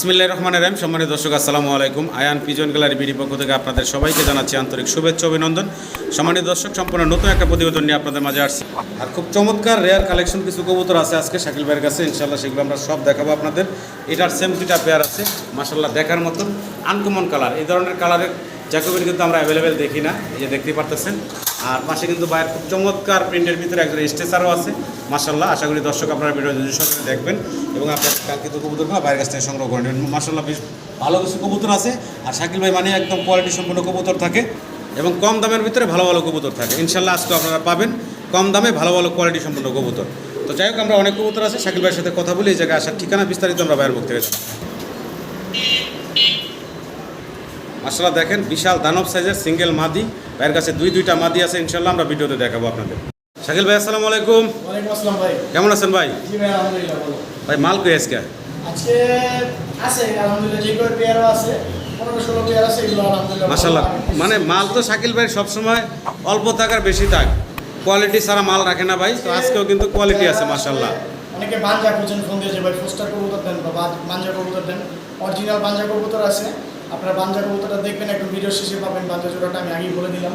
ইসমিল্লাহ রহমান রাহিম। সম্মানিত দর্শক, আসসালামু আলাইকুম। আয়ান পিজন গ্যালারি বিডি পক্ষ থেকে আপনাদের সবাইকে জানাচ্ছি আন্তরিক শুভেচ্ছা, অভিনন্দন। সম্মানিত দর্শক, সম্পূর্ণ নতুন একটা প্রতিবেদন নিয়ে আপনাদের মাঝে আসছি। আর খুব চমৎকার রেয়ার কালেকশন কিছু কবুতর আছে আজকে শাকিল ভাইয়ের কাছে। ইনশাল্লাহ সেগুলো আমরা সব দেখাবো আপনাদের। এটার সেম দুইটা পেয়ার আছে। মাসাল্লাহ দেখার মতন আনকমন কালার এই ধরনের কালারের জ্যাকোবিন কিন্তু আমরা অ্যাভেলেবেল দেখি না। এই যে দেখতেই পারতেছেন। আর পাশে কিন্তু বাইরের খুব চমৎকার প্রিন্টের ভিতরে একজন স্টেচারও আছে। মাসাল্লাহ আশা করি দর্শক আপনারা ভিডিও যদি সঙ্গে দেখবেন এবং আপনার কালকে তো কবুতর না বাইরের কাছ থেকে সংগ্রহ করে নেবেন। মাসাল্লাহ বেশ ভালো কিছু কবুতর আছে। আর শাকিল ভাই মানে একদম কোয়ালিটি সম্পূর্ণ কবুতর থাকে এবং কম দামের ভিতরে ভালো ভালো কবুতর থাকে। ইনশাল্লাহ আজকে আপনারা পাবেন কম দামে ভালো ভালো কোয়ালিটি সম্পূর্ণ কবুতর। তো যাই হোক, আমরা অনেক কবুতর আছে। শাকিল ভাইয়ের সাথে কথা বলি, এই জায়গায় আসার ঠিকানা বিস্তারিত আমরা বাইরের মুখ থেকে জানাব। মাসাল্লাহ দেখেন বিশাল দানব সাইজের সিঙ্গেল মাদি। ভাইয়ের কাছে দুই দুইটা মাদি আছে ইনশাল্লাহ আমরা ভিডিওতে দেখাবো আপনাদের। শাকিল ভাই আসসালামু আলাইকুম। ভাই। কেমন আছেন ভাই? ভাই মাল কই আজকে। মাসাল্লাহ মানে মাল তো শাকিল ভাই সবসময় অল্প থাকার বেশি থাক। কোয়ালিটি ছাড়া মাল রাখে না ভাই তো আজকেও কিন্তু কোয়ালিটি আছে মাসাল্লাহ অনেকে বাঞ্জা খুঁজছেন ফোন দিয়েছে ভাই ফোস্টার কবুতর দেন বা বাঞ্জা কবুতর দেন। অরিজিনাল বাঞ্জা কবুতর আছে আপনারা বাঞ্জা কবুতরটা দেখবেন একটু ভিডিও শেষে পাবেন বাঞ্জা জোড়াটা আমি আগেই বলে দিলাম।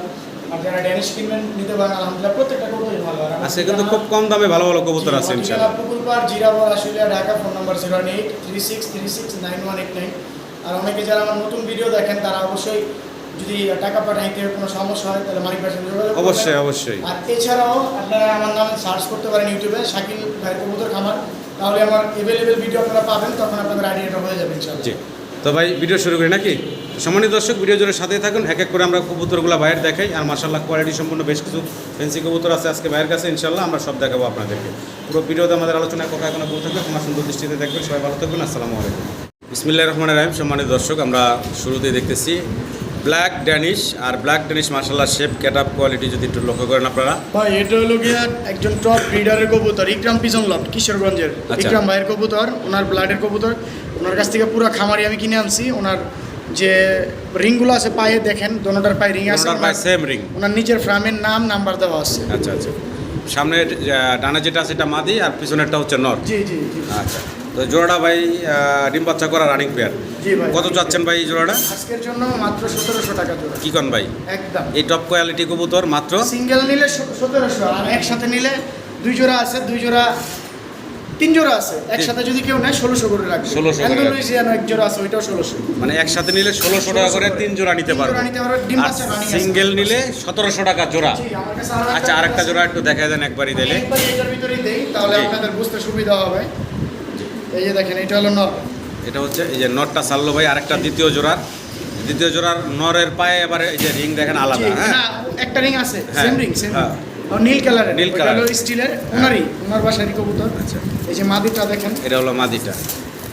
আর যারা ড্যানিশ কিনবেন নিতে পারেন আলহামদুলিল্লাহ প্রত্যেকটা কবুতরই ভালো। আর আমার আজকে কিন্তু খুব কম দামে ভালো ভালো কবুতর আছে ঠিকানা পুকুরপাড় Zirabo Ashulia Dhaka phone number zero eight three six three six nine one eight nine. আর অনেকে যারা আমার নতুন ভিডিও দেখেন তারা অবশ্যই যদি টাকা পাঠাইতে কোনো সমস্যা হয় তাহলে মালিক ভাইয়ের যোগাযোগ অবশ্যই অবশ্যই। আর এছাড়াও আপনারা আমার নাম সার্চ করতে পারেন ইউটিউবে শাকিল ভাইয়ের কবুতর খামার। তাহলে আমার এভেলেবেল ভিডিও আপনারা পাবেন তখন আপনাদের আইডিয়াটা হয়ে যাবে ইনশাআল্লাহ। তো ভাই ভিডিও শুরু করি নাকি? সম্মানিত দর্শক ভিডিও জুড়ে সাথে থাকুন। এক এক করে আমরা কবুতরগুলো বাইরে দেখাই। আর মাসাল্লাহ কোয়ালিটি সম্পূর্ণ বেশ কিছু ফেন্সি কবুতর আছে আজকে বাইরের কাছে ইনশাল্লাহ আমরা সব দেখাবো আপনাদেরকে। পুরো ভিডিওতে আমাদের আলোচনায় কথা কোনো বলতে থাকবে তোমার সুন্দর দৃষ্টিতে দেখবেন। সবাই ভালো থাকবেন আসসালামু আলাইকুম। বিসমিল্লাহ রহমান রাহিম। সম্মানিত দর্শক আমরা শুরুতেই দেখতেছি ব্ল্যাক ড্যানিশ আর ব্ল্যাক ড্যানিশ মাসাল্লাহ শেপ ক্যাট আপ কোয়ালিটি যদি একটু লক্ষ্য করেন আপনারা। ভাই এটা হলো গিয়ে একজন টপ ব্রিডারের কবুতর ইকরাম পিজন লট কিশোরগঞ্জের। আচ্ছা। ইকরাম ভাইয়ের কবুতর ওনার ব্লাডের কবুতর। ওনার কাছ থেকে পুরো খামারি আমি কিনে আনছি। ওনার যে রিংগুলো আছে পায়ে দেখেন দোনোটার পায়ে রিং আছে। ওনার সেম রিং ওনার নিজের ফ্রামের নাম নাম্বার দেওয়া আছে। আচ্ছা আচ্ছা। সামনে ডানা যেটা আছে এটা মাদি আর পিছনেরটা হচ্ছে নর। জি জি আচ্ছা। তো জোড়াটা ভাই ডিম বাচ্চা করা রানিং পেয়ার জি ভাই। কত চাচ্ছেন ভাই এই জোড়াটা? আজকের জন্য মাত্র সতেরোশো টাকা জোড়া। কি কন ভাই? একদম। এই টপ কোয়ালিটি কবুতর মাত্র? সিঙ্গেল নিলে সতেরোশো আর একসাথে নিলে দুই জোড়া আছে দুই জোড়া তিন জোড়া আছে একসাথে যদি কেউ নেয় ষোলোশো করে রাখবে। 1600 করে এক জোড়া আছে ওইটাও ষোলোশো। মানে একসাথে নিলে ষোলোশো টাকা করে তিন জোড়া নিতে পারবে। সিঙ্গেল নিলে সতেরোশো টাকা জোড়া। আচ্ছা আরেকটা জোড়া একটু দেখা দেন একবারই দিলে এটার ভিতরেই দেই তাহলে। আপনাদের বুঝতে সুবিধা হবে। এই যে দেখেন এটা হলো নর। এটা হচ্ছে এই যে নটটা সারলো ভাই আরেকটা দ্বিতীয় জোড়ার। দ্বিতীয় জোড়ার নরের পায়ে এবার এই যে রিং দেখেন আলাদা হ্যাঁ? একটা রিং আছে সেম রিং সেম হ্যাঁ। নীল কালারের নীল কালারের। স্টিলের। ওনারই ওনার বাসারই কবুতর। আচ্ছা। এই যে মাদিটা দেখেন। এটা হলো মাদিটা।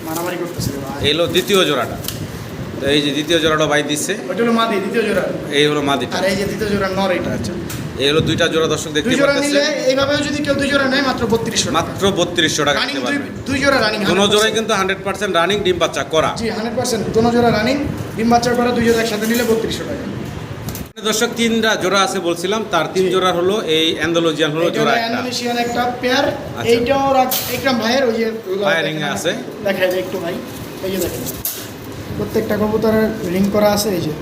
মারামারি করতেছে। এই দ্বিতীয় জোড়াটা। তো এই যে দ্বিতীয় জোড়াটা ভাই দিচ্ছে ওইটা হলো মাদি দ্বিতীয় জোড়া। এই হলো মাদিটা। আর এই যে দ্বিতীয় জোড়া নর এটা। আচ্ছা। এই হলো দুইটা জোড়া দর্শক দুই দেখতে জোড়া পাচ্ছেন নিলে এইভাবেও যদি কেউ দুই জোড়া নেয় মাত্র বত্রিশশো মাত্র বত্রিশশো টাকা রানিং নিতে দুই পারবেন। দুই জোড়া রানিং কোনো জোড়াই কিন্তু হান্ড্রেড পার্সেন্ট রানিং ডিম বাচ্চা করা। জি হান্ড্রেড পার্সেন্ট দোনো জোড়া রানিং ডিম বাচ্চা করা দুই জোড়া একসাথে নিলে বত্রিশশো টাকা। দর্শক তিনটা জোড়া আছে বলছিলাম। তার তিন জোড়া হলো এই অ্যান্ডোলজিয়ান হলো জোড়া একটা। অ্যান্ডোনেশিয়ান একটা পেয়ার আচ্ছা। এইটাও একরাম ভাইয়ের ওই যে ভাইয়ের রিং আছে। দেখাই যায় একটু ভাই। এই যে দেখেন প্রত্যেকটা কবুতরের রিং করা আছে এই যে।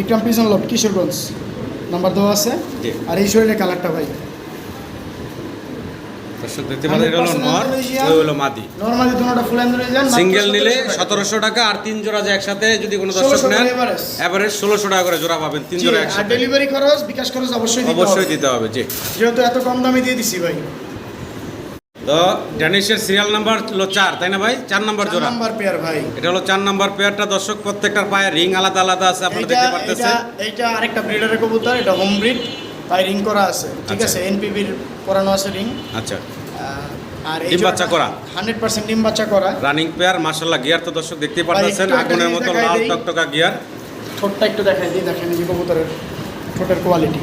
Ikram pigeon loft Kishoreganj. Number দেওয়া আছে। আর এই শরীরের কালারটা ভাই। দর্শক দেখতে পাচ্ছেন এটা হলো নর ওই হলো মাদি। নর্মালি দুটোটা ফুল অ্যান্ডোনেশিয়ান সিঙ্গেল নিলে সতেরোশো টাকা আর তিন জোড়া যে একসাথে যদি কোনো দর্শক নেন এভারেজ ষোলোশো টাকা করে জোড়া পাবেন তিন জোড়া আর ডেলিভারি খরচ বিকাশ খরচ অবশ্যই দিতে অবশ্যই। দিতে হবে জি। যেহেতু এত কম দামে দিয়ে দিছি ভাই। তো ড্যানিশের সিরিয়াল নাম্বার হলো চার তাই না ভাই? চার নাম্বার জোড়া। নাম্বার পেয়ার ভাই। এটা হলো চার নাম্বার পেয়ারটা দর্শক প্রত্যেকটার পায়ে রিং আলাদা আলাদা আছে আপনারা দেখতে পারতেছেন। এইটা আরেকটা ব্রিডারের কবুতর এটা হোম ব্রিড তাই রিং করা আছে। ঠিক আচ্ছা। আছে এনপিবির করানো আছে রিং আচ্ছা। আর ডিম বাচ্চা করা? হান্ড্রেড পার্সেন্ট ডিম বাচ্চা করা। রানিং পেয়ার মার্শাল্লাহ গিয়ার তো দর্শক দেখতেই পারতেছেন। আগুনের মতো লাল। টকটকা গিয়ার ঠোঁটটা একটু দেখাই দিই দেখেন এই যে কবুতরের ঠোঁটের কোয়ালিটি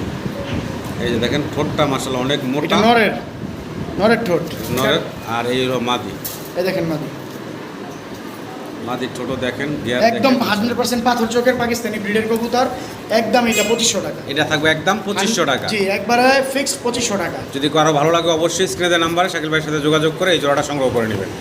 এই যে দেখেন ঠোঁটটা মার্শাল্লাহ অনেক মোটা। নরের নরের ঠোঁট। নরের আর এই হলো মাদি। এই দেখেন মাদি। মাদির ছোট দেখেন একদম। হান্ড্রেড পার্সেন্ট পাথর চোখের পাকিস্তানি ব্রিডের কবুতর একদম এটা পঁচিশশো টাকা। এটা থাকবে একদম পঁচিশশো টাকা। জি একবারে ফিক্সড পঁচিশশো টাকা। যদি কারও ভালো লাগে অবশ্যই স্ক্রিনে নাম্বারে শাকিল ভাইয়ের সাথে যোগাযোগ করে এই জোড়াটা সংগ্রহ করে নেবেন।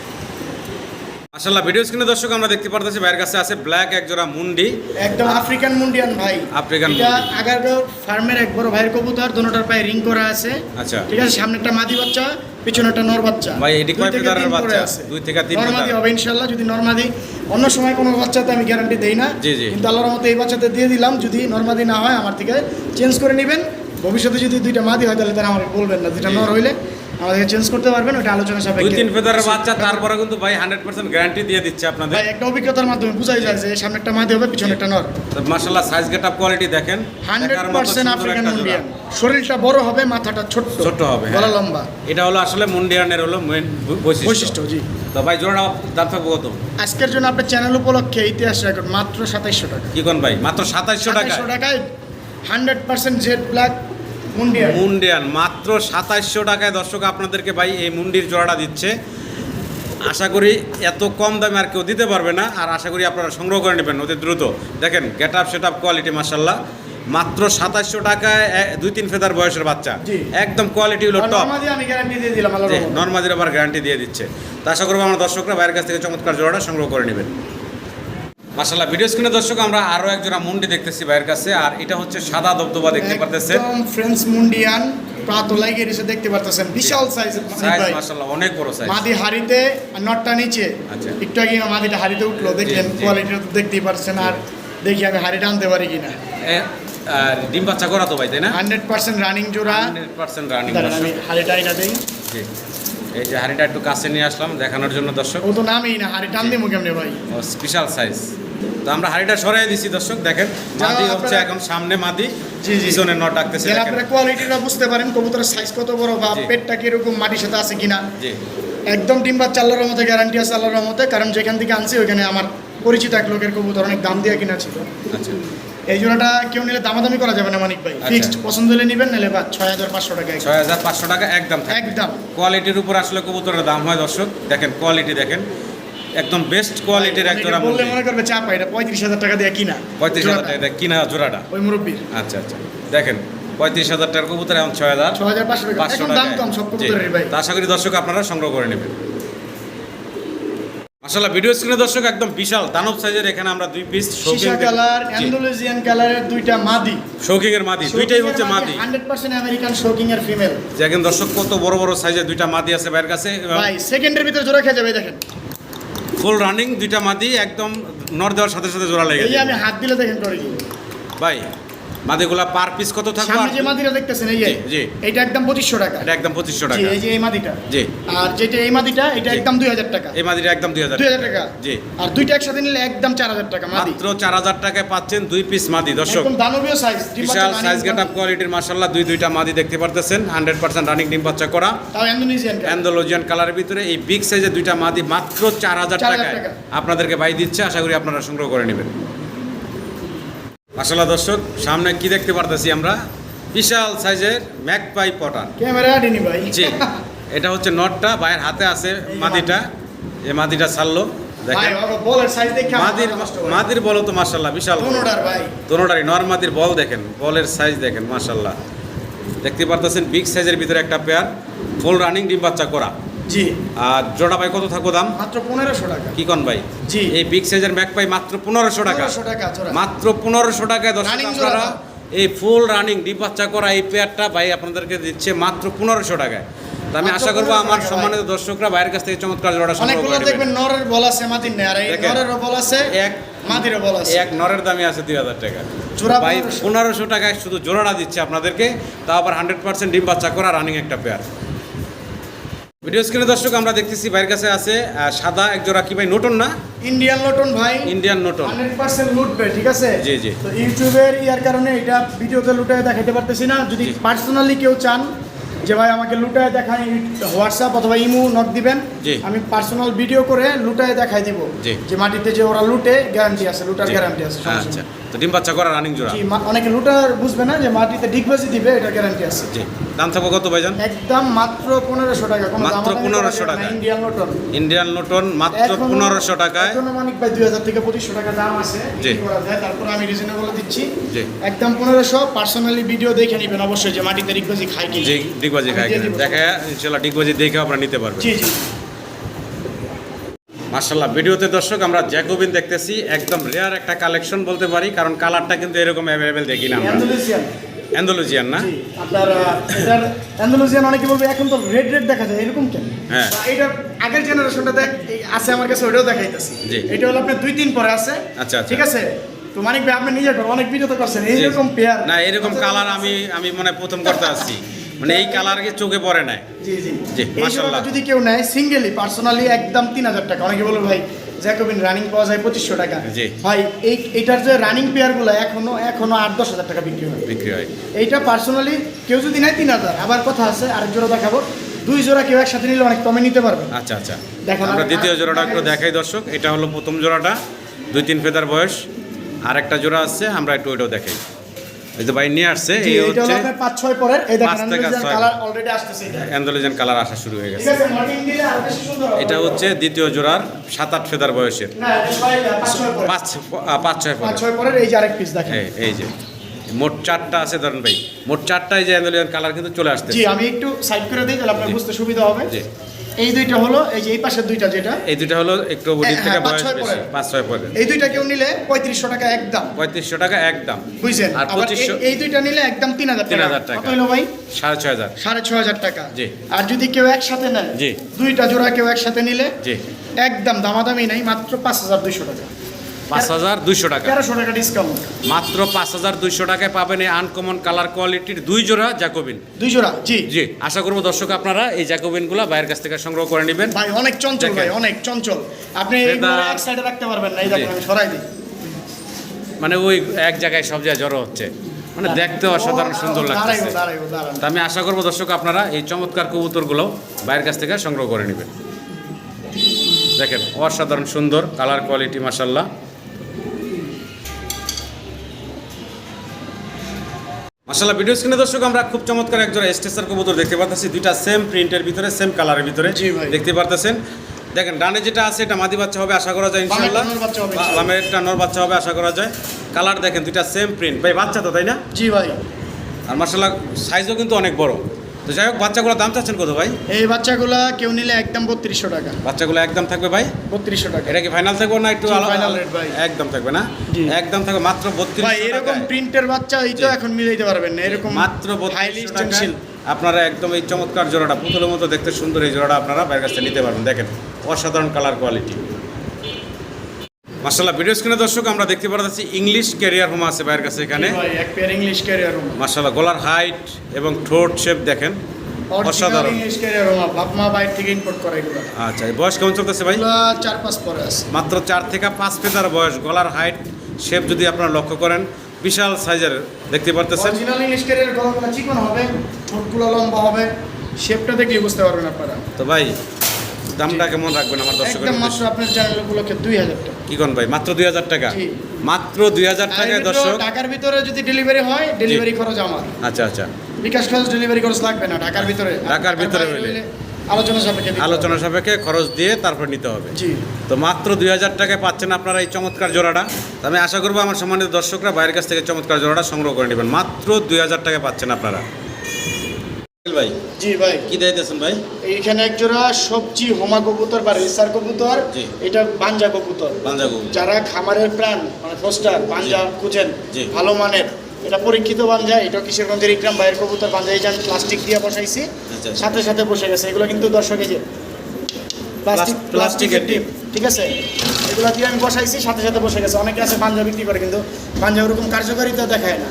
মাশাল্লাহ ভিডিও স্ক্রিনে দর্শক আমরা দেখতে পারতেছি ভাইয়ের কাছে আছে ব্ল্যাক এক জোড়া মুন্ডি। একদম আফ্রিকান মুন্ডিয়ান ভাই। আফ্রিকান এটা আগারগাঁও ফার্মের এক বড় ভাইয়ের কবুতর দোনোটার পায়ে রিং করা আছে। আচ্ছা। ঠিক আছে সামনে একটা মাদি বাচ্চা। পিছনে একটা নর বাচ্চা। ভাই, এটি কয় থেকে ফেদারের বাচ্চা? দুই থেকে তিন নরমাদি হবে ইনশাল্লাহ যদি নরমাদি অন্য সময় কোনো বাচ্চাতে আমি গ্যারান্টি দেই না। জি, জি। কিন্তু আল্লাহর মতো এই বাচ্চাতে দিয়ে দিলাম যদি নরমাদি না হয় আমার থেকে চেঞ্জ করে নেবেন। ভবিষ্যতে যদি দুইটা মাদি হয় তাহলে তারা আমাকে বলবেন না দুইটা নর হইলে। আমাদেরকে চেঞ্জ করতে পারবেন ওটা আলোচনা সাপেক্ষে। দুই তিন ফেদারের বাচ্চা তারপরে কিন্তু ভাই হান্ড্রেড পার্সেন্ট গ্যারান্টি দিয়ে দিচ্ছে আপনাদের। ভাই একটা অভিজ্ঞতার মাধ্যমে বুঝাই যায় যে সামনে একটা মাদি হবে পিছনে একটা নর। মাশাল্লাহ সাইজ গেট আপ কোয়ালিটি দেখেন। হান্ড্রেড দেখার মতো পার্সেন্ট সুন্দর আফ্রিকান মুন্ডিয়ান শরীরটা বড় হবে মাথাটা ছোট্ট। ছোট্ট হবে, গলা হ্যাঁ। লম্বা। এটা হলো আসলে মুন্ডিয়ানের হলো মেন বৈশিষ্ট্য। বৈশিষ্ট্য জি। তো ভাই জোড়া দাম থাকবে কত? আজকের জন্য আপনার চ্যানেল উপলক্ষে ইতিহাস রেকর্ড মাত্র সাতাইশশো টাকা। কি কোন ভাই? মাত্র সাতাইশশো টাকা সাতাইশশো টাকায় হান্ড্রেড পার্সেন্ট জেড ব্ল্যাক মুন্ডিয়ান। মাত্র সাতাইশশো টাকায় দর্শক আপনাদেরকে ভাই এই মুন্ডির জোড়াটা দিচ্ছে। আশা করি এত কম দামে আর কেউ দিতে পারবে না আর আশা করি আপনারা সংগ্রহ করে নেবেন অতি দ্রুত। দেখেন get up set up quality মাসাল্লাহ মাত্র সাতাইশশো টাকায় দুই তিন ফেদার বয়সের বাচ্চা। একদম কোয়ালিটি হলো টপ। নর্মাদির আবার গ্যারান্টি দিয়ে দিচ্ছে। তা আশা করব আমার দর্শকরা বাইরের কাছ থেকে চমৎকার জোড়াটা সংগ্রহ করে নেবেন। মাসাল্লাহ ভিডিও স্ক্রিনে দর্শক আমরা আরও এক জোড়া মুন্ডি দেখতেছি বাইরের কাছে আর এটা হচ্ছে সাদা দবদবা দেখতে পারতেছে। একদম ফ্রেন্স মুন্ডিয়ান প্রাত লাইগের এসে দেখতে পারতেছেন। বিশাল সাইজ অনেক বড় সাইজ মাদি হাড়িতে আর নটটা নিচে। আচ্ছা। একটু আগে মাদিটা হাড়িতে উঠল দেখলেন কোয়ালিটিটা তো দেখতেই পারছেন আর দেখি আমি হাড়িটা আনতে পারি কিনা। আর ডিম বাচ্চা করা তো ভাই তাই না? হান্ড্রেড পার্সেন্ট রানিং জোড়া। হান্ড্রেড পার্সেন্ট রানিং দাঁড়ান আমি হাড়িটা আইনা দিই। জি। এই যে হাড়িটা একটু কাছে নিয়ে আসলাম দেখানোর জন্য দর্শক। ও তো নামই না হাড়ি টান দিমু কেমনে ভাই? স্পেশাল সাইজ তো আমরা হাড়িটা সরাই দিছি দর্শক দেখেন মাদি হচ্ছে এখন সামনে মাদি জি, জি। পিছনে নট ডাকতেছে যেন আপনারা কোয়ালিটিটা বুঝতে পারেন কবুতরের সাইজ কত বড় বা পেটটা কি কীরকম মাটির সাথে আছে কিনা। জি। একদম ডিম বাচ্চা আল্লাহর মধ্যে গ্যারান্টি আছে আল্লাহর মধ্যে কারণ যেখান থেকে আনছি ওইখানে আমার পরিচিত এক লোকের কবুতর অনেক দাম দিয়ে কিনা ছিল আচ্ছা। এই জন্যটা কেউ নিলে দামাদামি করা যাবে না মানিক ভাই। আচ্ছা। ফিক্সড পছন্দ হলে নিবেন নাহলে বা ছয় হাজার পাঁচশো টাকা একদম। ছয় হাজার পাঁচশো টাকা একদম একদম। কোয়ালিটির উপর আসলে কবুতরের দাম হয় দর্শক। দেখেন কোয়ালিটি দেখেন। একদম বেস্ট কোয়ালিটির এক জোড়া বললে মনে করবে চাপা এটা পঁয়ত্রিশ হাজার টাকা দিয়ে কিনা। পঁয়ত্রিশ হাজার। টাকা দিয়ে কিনা জোড়াটা। ওই মুরব্বীর। আচ্ছা আচ্ছা। দেখেন পঁয়ত্রিশ হাজার টাকার কবুতর এখন ছয় হাজার। ছ হাজার পাঁচশো টাকা। পাঁচশো দাম কম সব কবুতরের ভাই। তা আশা করি দর্শক আপনারা সংগ্রহ করে নেবেন। মাসাল্লাহ ভিডিও স্ক্রিনে দর্শক একদম বিশাল দানব সাইজের এখানে আমরা দুই পিস সীসা কালার অ্যান্ডোলেজিয়ান কালারের দুইটা মাদি। শৌকিং এর মাদি দুইটাই হচ্ছে মাদি hundred percent American show king এর ফিমেল দেখেন দর্শক কত বড় বড় সাইজের দুইটা মাদি আছে বাইরের কাছে। ভাই সেকেন্ডের ভিতরে জোড়া খেয়ে যাবে দেখেন। ফুল রানিং দুইটা মাদি একদম নর দেওয়ার সাথে সাথে জোড়া লেগে। আমি হাত দিলে দেখেন ভাই মাদিগুলা পার পিস কত থাকবে সামনে যে মাদিটা দেখতেছেন এই জি, জি। একদম পঁচিশশো টাকা। এটা একদম পঁচিশশো জি টাকা। এই যে এই মাদিটা। জি। আর যেটা এই মাদিটা এটা একদম দুই হাজার টাকা। এই মাদিটা একদম দুই হাজার দুই হাজার টাকা। জি। আর দুইটা একসাথে নিলে একদম চার হাজার টাকা মাদি। মাত্র চার হাজার টাকায় পাচ্ছেন দুই পিস মাদি দর্শক। একদম দানবীয় সাইজ বিশাল সাইজ গেট আপ কোয়ালিটির মাসাল্লাহ দুই দুইটা মাদি দেখতে পারতেছেন। হান্ড্রেড পার্সেন্ট রানিং ডিম বাচ্চা করা। তাও ইন্দোনেশিয়ান কালারের ভিতরে এই বিগ সাইজের দুইটা মাদি মাত্র চার হাজার 4,000 টাকায় টাকা। আপনাদেরকে বাই দিচ্ছে। আশা করি আপনারা সংগ্রহ করে নেবেন। মাসাল্লাহ দর্শক সামনে কি দেখতে পারতেছি আমরা? বিশাল সাইজের ম্যাকপাই পটার ক্যামেরা আডিনি ভাই। জি এটা হচ্ছে নটটা ভাইয়ের হাতে আছে মাদিটা। এই মাদিটা ছাড়লো দেখেন। মাদির মাদির বলো তো মাসাল্লাহ বিশাল। দোনোটারই নর মাদির বল দেখেন বলের সাইজ দেখেন মাসাল্লাহ দেখতে পারতেছেন বিগ সাইজের ভিতরে একটা পেয়ার ফুল রানিং ডিম বাচ্চা করা। জি। আর জোড়া ভাই কত থাকব দাম? মাত্র পনেরোশো টাকা। কি কন ভাই? জি। এই বিগ সাইজের ম্যাক পাই মাত্র পনেরোশো টাকা। টাকা মাত্র পনেরোশো টাকায় দশ আপনারা এই ফুল রানিং ডিম বাচ্চা করা এই পেয়ারটা ভাই আপনাদেরকে দিচ্ছে মাত্র পনেরোশো টাকায়। আমি আশা করব আমার সম্মানিত দর্শকরা বাইরের কাছ থেকে চমৎকার জোড়া সংগ্রহ অনেকগুলো দেখবেন নরের বল আছে মাদির নেই। আর এই নরেরও বল আছে এক মাদিরও বল আছে। এক নরের দামই আছে দুই হাজার টাকা। ভাই পনেরোশো। টাকায় শুধু জোড়াটা দিচ্ছে আপনাদেরকে তা আবার হান্ড্রেড পার্সেন্ট ডিম বাচ্চা করা রানিং একটা পেয়ার ভিডিও স্ক্রিনে দর্শক আমরা দেখতেছি বাইরের কাছে আছে সাদা এক জোড়া কি ভাই? নোটন না? ইন্ডিয়ান নোটন ভাই। ইন্ডিয়ান নটন হান্ড্রেড পার্সেন্ট লুটবে ঠিক আছে? জি, জি। তো ইউটিউবের ইয়ার কারণে এটা ভিডিওতে লুটে দেখাতে পারতেছি না। যদি পার্সোনালি কেউ চান যে ভাই আমাকে লুটায় দেখায় হোয়াটসঅ্যাপ অথবা ইমো নক দিবেন। আমি পার্সোনাল ভিডিও করে লুটায় দেখাই দিব। জি। যে মাটিতে যে ওরা লুটে গ্যারান্টি আছে লুটার গ্যারান্টি আছে আচ্ছা। তো ডিম বাচ্চা করা রানিং জোড়া। অনেকে লুটার বুঝবে না যে মাটিতে ডিগবাজি দিবে এটা গ্যারান্টি আছে। জি দাম থাকব কত ভাইজান? একদম মাত্র পনেরোশো টাকা কোনো মাত্র দামাদামি করা 1500 যাবে না, টাকা। ইন্ডিয়ান লটন ইন্ডিয়ান নটন মাত্র পনেরোশো টাকায়। মানিক ভাই দুই হাজার থেকে পঁচিশশো টাকা দাম আছে জি। করা যায় তারপর আমি রিজনেবল দিচ্ছি। জি। একদম পনেরোশো পার্সোনালি ভিডিও দেখে নেবেন অবশ্যই যে মাটিতে রিকবাজি খাই কি জি ডিগবাজি খাই দিয়ে দেখা ইনশাল্লাহ ডিগবাজি দেখে আপনারা নিতে পারবেন। জি জি। মার্শাল্লাহ ভিডিওতে দর্শক আমরা জ্যাকোবিন দেখতেছি একদম রেয়ার একটা কালেকশন বলতে পারি কারণ কালারটা কিন্তু এরকম অ্যাভেলেবেল দেখি না আমরা। অ্যান্ডোলজিয়ান না? আপনার এটার অ্যান্ডালুসিয়ান অনেকে বলবে এখন তো রেড রেড দেখা যায় এরকম কেন? হ্যাঁ। বা এটার আগের জেনারেশনটা দেখ আছে আমার কাছে ওটাও দেখাইতেছি। এটা হলো আপনার দুই তিন পরে আছে। আচ্ছা, আচ্ছা। ঠিক আছে? তো মানিক ভাই আপনি নিজে অনেক ভিডিও তো করছেন। এইরকম পেয়ার না এরকম কালার আমি আমি মনে প্রথম করতে আসছি। মানে এই কালার কি চোখে পড়ে নাই। জি জি। জি, মাশাআল্লাহ। যদি কেউ নেয় সিঙ্গেলি পার্সোনালি একদম তিন হাজার টাকা। অনেকে বলবে ভাই জ্যাকোবিন রানিং পাওয়া যায় পঁচিশশো টাকা। জি। ভাই এই এটার যে রানিং পেয়ারগুলো এখনও এখনও আট দশ হাজার টাকা বিক্রি হয়। বিক্রি হয়। এইটা পার্সোনালি কেউ যদি নেয় তিন হাজার। আবার কথা আছে আরেক জোড়া দেখাবো। দুই জোড়া কেউ একসাথে নিলে অনেক কমে নিতে পারবে। আচ্ছা আচ্ছা। দেখো আমরা দ্বিতীয় জোড়াটা একটু দেখাই দর্শক। এটা হলো প্রথম জোড়াটা দুই তিন ফেদার বয়স। আর একটা জোড়া আছে আমরা একটু ওইটাও দেখাই। এই যে ভাই নিয়ে আসছে এই হচ্ছে পাঁচ ছয় পরের। এই দেখেন কালার অলরেডি আসতেছে এটা। অ্যান্ডোলজেন কালার আসা শুরু হয়ে গেছে। এটা হচ্ছে দ্বিতীয় জোড়ার সাত আট ফেদার বয়সের। পাঁচ ছয় পরের। পাঁচ ছয় পাঁচ ছয় পরের এই যে আরেক পিস দেখেন। এই যে। মোট চারটা আছে ধরেন ভাই। মোট চারটায় যে অ্যান্ডোলিয়ান কালার কিন্তু চলে আসছে জি আমি একটু সাইড করে দিই তাহলে আপনার বুঝতে সুবিধা হবে। জি। এই দুইটা হলো এই যে এই পাশের দুইটা যেটা। এই দুইটা হলো একটু হ্যাঁ, থেকে বয়স বেশি পাঁচ ছয় পরে এই দুইটা কেউ নিলে পঁয়ত্রিশশো টাকা একদম। পঁয়ত্রিশশো টাকা একদম। বুঝছেন? আর 2500 এই- দুইটা নিলে একদম তিন হাজার টাকা। 3000 টাকা। হলো ভাই? সাড়ে ছয় হাজার। সাড়ে ছয় হাজার টাকা। জি। আর যদি কেউ একসাথে নেয় জি। দুইটা জোড়া কেউ একসাথে নিলে জি। একদম দামাদামি নাই মাত্র পাঁচ হাজার দুইশো টাকা। পাঁচ হাজার দুইশো টাকা। তেরোশো টাকা ডিসকাউন্ট মাত্র পাঁচ হাজার দুইশো টাকায় পাবেন এই আনকমন কালার কোয়ালিটির দুই জোড়া জ্যাকোবিন দুই জোড়া জি। জি আশা করব দর্শক আপনারা এই জ্যাকোবিনগুলো বাইরের কাছ থেকে সংগ্রহ করে নেবেন। ভাই অনেক চঞ্চল ভাই অনেক চঞ্চল। আপনি এক সাইডে রাখতে পারবেন না এই দেখেন আমি সরাই দিই। মানে ওই এক জায়গায় সব জায়গায় জড়ো হচ্ছে। মানে দেখতে অসাধারণ সুন্দর দাঁড়াইবো তা আমি আশা করব দর্শক আপনারা এই চমৎকার কবুতরগুলো বাইরের কাছ থেকে সংগ্রহ করে নেবেন। দেখেন অসাধারণ সুন্দর কালার কোয়ালিটি মাসাল্লাহ মাসাল্লাহ ভিডিও স্ক্রিনে দর্শক আমরা খুব চমৎকার একজন স্টেসার কবুতর দেখতে পারতেছি। দুইটা সেম প্রিন্টের ভিতরে সেম কালারের ভিতরে। দেখতে পারতেছেন। দেখেন ডানে যেটা আছে এটা মাদি বাচ্চা হবে আশা করা যায় ইনশাআল্লাহ। একটা নর বাচ্চা হবে আশা করা যায়। কালার দেখেন দুইটা সেম প্রিন্ট ভাই বাচ্চা তো তাই না? জি ভাই। আর মাসাল্লাহ সাইজও কিন্তু অনেক বড়। তো যাই হোক বাচ্চাগুলোর দাম চাচ্ছেন কত ভাই? এই বাচ্চাগুলা কেউ নিলে একদম বত্রিশশো টাকা। বাচ্চাগুলো একদম থাকবে ভাই? বত্রিশশো টাকা। এটা কি ফাইনাল থাকবে না একটু আলাদা? final ভাই। একদম থাকবে না? একদম থাকবে মাত্র বত্রিশ ভাই এরকম প্রিন্টের বাচ্চা এই তো। এখন মিলাইতে পারবেন না এরকম মাত্র হাইলি স্টেনশিল আপনারা একদম এই চমৎকার জোড়াটা পুতুলের মতো দেখতে সুন্দর এই জোড়াটা আপনারা বাইরের কাছ নিতে পারবেন দেখেন। অসাধারণ কালার কোয়ালিটি মার্শাল্লাহ ভিডিও স্ক্রিনে দর্শক আমরা দেখতে পাচ্ছি ইংলিশ ক্যারিয়ার হোম আছে বাইরের কাছে এখানে। ভাই এক পেয়ার ইংলিশ ক্যারিয়ার মার্শাল্লাহ গলার হাইট এবং ঠোঁট শেপ দেখেন অসাধারণ। ইংলিশ ক্যারিয়ার বাপমা বাইরে থেকে ইম্পোর্ট করা এগুলো। আচ্ছা বয়স কেমন চলতেছে ভাই? চার পাঁচ পরে আছে। মাত্র চার থেকে পাঁচ বয়স গলার হাইট শেপ যদি আপনারা লক্ষ্য করেন বিশাল সাইজের দেখতে পারতেছেন। অরিজিনাল ইংলিশ ক্যারিয়ার গলাগুলো চিকন হবে ঠোঁটগুলো লম্বা হবে শেপটা দেখলে বুঝতে পারবেন আপনারা। তো ভাই দামটা কেমন রাখবেন আমার দর্শকের একদম মাত্র আপনার চ্যানেল উপলক্ষে দুই হাজার টাকা। কি কোন ভাই? মাত্র দুই হাজার টাকা? মাত্র দুই হাজার টাকায় দর্শক? ঢাকার ভিতরে যদি ডেলিভারি হয় ডেলিভারি খরচ আমার। আচ্ছা আচ্ছা। বিকাশ খরচ ডেলিভারি খরচ লাগবে না ঢাকার ভিতরে। ঢাকার ভিতরে হইলে। আলোচনা সাপেক্ষে আলোচনা সাপেক্ষে খরচ দিয়ে তারপর নিতে হবে। জি। তো মাত্র দুই হাজার টাকায় পাচ্ছেন আপনারা এই চমৎকার জোড়াটা। আমি আশা করব আমার সম্মানিত দর্শকরা বাইরের কাছ থেকে চমৎকার জোড়াটা সংগ্রহ করে নেবেন। মাত্র দুই হাজার টাকায় পাচ্ছেন আপনারা। ভাই জি ভাই। কি দিতেছেন ভাই? এইখানে এক জোড়া সবজি হোমা কবুতর বা রেসার কবুতর এটা পাঞ্জা কবুতর। বাঞ্জাগু যারা খামারের প্রাণ মানে পোস্টার পাঞ্জা খুঁজেন ভালো মানের। এটা পরীক্ষিত বাঞ্জা এটা কিশোরগঞ্জের ইকরাম ভাইয়ের কবুতর বাঞ্জা এই যে আমি প্লাস্টিক দিয়ে বসাইছি। আচ্ছা। সাথে সাথে বসে গেছে। এগুলো কিন্তু দর্শক যে প্লাস্টিক প্লাস্টিকের টিপ ঠিক আছে? এগুলো দিয়ে আমি বসাইছি সাথে সাথে বসে গেছে। অনেকে আছে পাঞ্জা বিক্রি করে কিন্তু পাঞ্জা ওরকম কার্যকারিতা দেখায় না।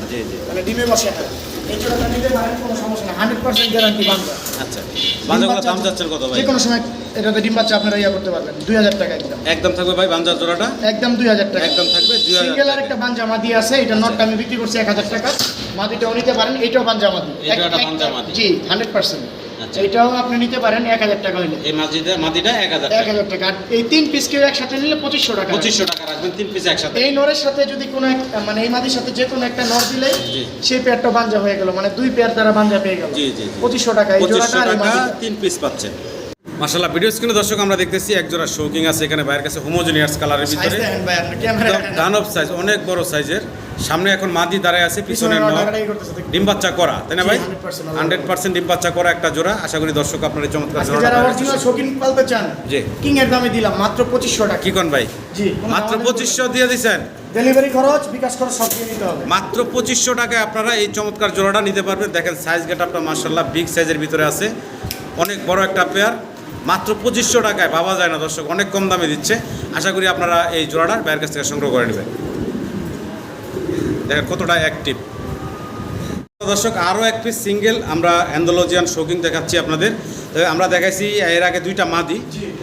মানে ডিমে বসে না। এই নিতে পারেন কোনো সমস্যা না হান্ড্রেড পার্সেন্ট গ্যারান্টি বাঞ্জা আচ্ছা বাঞ্জাগুলোর দাম যাচ্ছেন কত ভাই? যে কোনো সময় এটাতে ডিম বাচ্চা আপনারা ইয়া করতে পারবেন দুই হাজার টাকা একদম। একদম থাকবে ভাই বাঞ্জার জোড়াটা? একদম দুই হাজার টাকা। একদম থাকবে দুই হাজার সিঙ্গেল আর একটা মাদি আছে এটা নটটা আমি বিক্রি করছি এক হাজার টাকা। মাদিটাও নিতে পারেন এইটাও মাদি। এটাও একটা এক- পাঞ্জা মাদি। জি হান্ড্রেড পার্সেন্ট। আচ্ছা। এইটাও আপনি নিতে পারেন এক হাজার টাকা হইলে এই মাঝিটা মাদিটা এক হাজার এক হাজার টাকা এই তিন পিস কেউ একসাথে নিলে পঁচিশশো টাকা পঁচিশশো টাকা রাখবেন তিন পিস একসাথে এই নরের সাথে যদি কোনো এক মানে এই মাদির সাথে যে কোনো একটা নর দিলে। সেই পেয়ারটা বাঞ্জা হয়ে গেল মানে দুই পেয়ার দ্বারা বাঞ্জা পেয়ে গেল। পঁচিশশো টাকা এই জোড়াটা মাদিটা। তিন পিস পাচ্ছেন মাশাল্লাহ ভিডিও স্ক্রিনে দর্শক আমরা দেখতেছি এক জোড়া শৌকিং আছে এখানে বাইরের কাছে হোমোজেনিয়াস কালারের ভিতরে। ক্যামেরা দানব সাইজ অনেক বড় সাইজের সামনে এখন মাদি দাঁড়ায় আছে পিছনে ডিম বাচ্চা করা তাই না ভাই? হান্ড্রেড পার্সেন্ট ডিম বাচ্চা করা একটা জোড়া। আশা করি দর্শক আপনার এই চমৎকার যারা অরিজিনাল শৌখিন পালতে চান জি। কিং এর দামে দিলাম মাত্র পঁচিশশো টাকা। কি কোন ভাই? জি মাত্র পঁচিশশো দিয়ে দিচ্ছেন ডেলিভারি খরচ বিকাশ খরচ সব দিয়ে দিতে হবে। মাত্র পঁচিশশো টাকায় আপনারা এই চমৎকার জোড়াটা নিতে পারবেন। দেখেন সাইজ গেট আপনার মার্শাল্লাহ বিগ সাইজের ভিতরে আছে। অনেক বড় একটা পেয়ার মাত্র পঁচিশশো টাকায় পাওয়া যায় না দর্শক অনেক কম দামে দিচ্ছে। আশা করি আপনারা এই জোড়াটা বাইরের কাছ থেকে সংগ্রহ করে নেবেন। দেখেন কতটা অ্যাক্টিভ দর্শক আরও এক পিস সিঙ্গেল আমরা অ্যান্ডোলজিয়ান শৌকিং দেখাচ্ছি আপনাদের। আমরা দেখাইছি এর আগে দুইটা মাদি।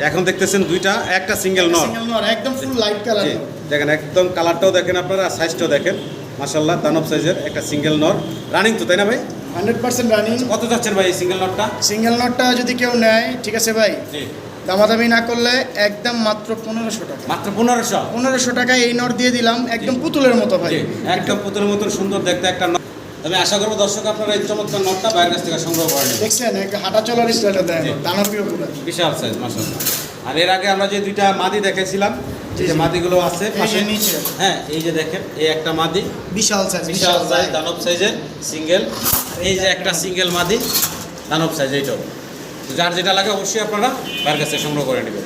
এখন দেখতেছেন দুইটা একটা সিঙ্গেল নর। একদম লাইট কালার দেখেন একদম কালারটাও দেখেন আপনারা সাইজটাও দেখেন। মাসাল্লাহ দানব সাইজের একটা সিঙ্গেল নর। রানিং তো তাই না ভাই? Hundred percent running. কত যাচ্ছেন ভাই সিঙ্গেল নটটা? সিঙ্গেল নটটা যদি কেউ নেয় ঠিক আছে ভাই? জি। দামাদামি না করলে একদম মাত্র পনেরোশো টাকা। মাত্র পনেরোশো? পনেরোশো টাকায় এই নট দিয়ে দিলাম একদম পুতুলের মতো ভাই। একদম পুতুলের মতো সুন্দর দেখতে একটা আমি আশা করব দর্শক আপনারা এই চমৎকার নটটা বাইরের কাছ থেকে সংগ্রহ করে নেবেন দেখছেন হাঁটা চলার স্টাইলটা দানবীয় বিশাল সাইজ মাসাল্লাহ আর এর আগে আমরা যে দুইটা মাদি দেখেছিলাম যে মাদিগুলো আছে পাশে নিচে। হ্যাঁ এই যে দেখেন এই একটা মাদি। বিশাল সাইজ বিশাল সাইজ দানব সাইজের সিঙ্গেল এই যে একটা সিঙ্গেল মাদি দানব সাইজ এইটাও। যার যেটা লাগে অবশ্যই আপনারা বাইরের কাছে সংগ্রহ করে নেবেন।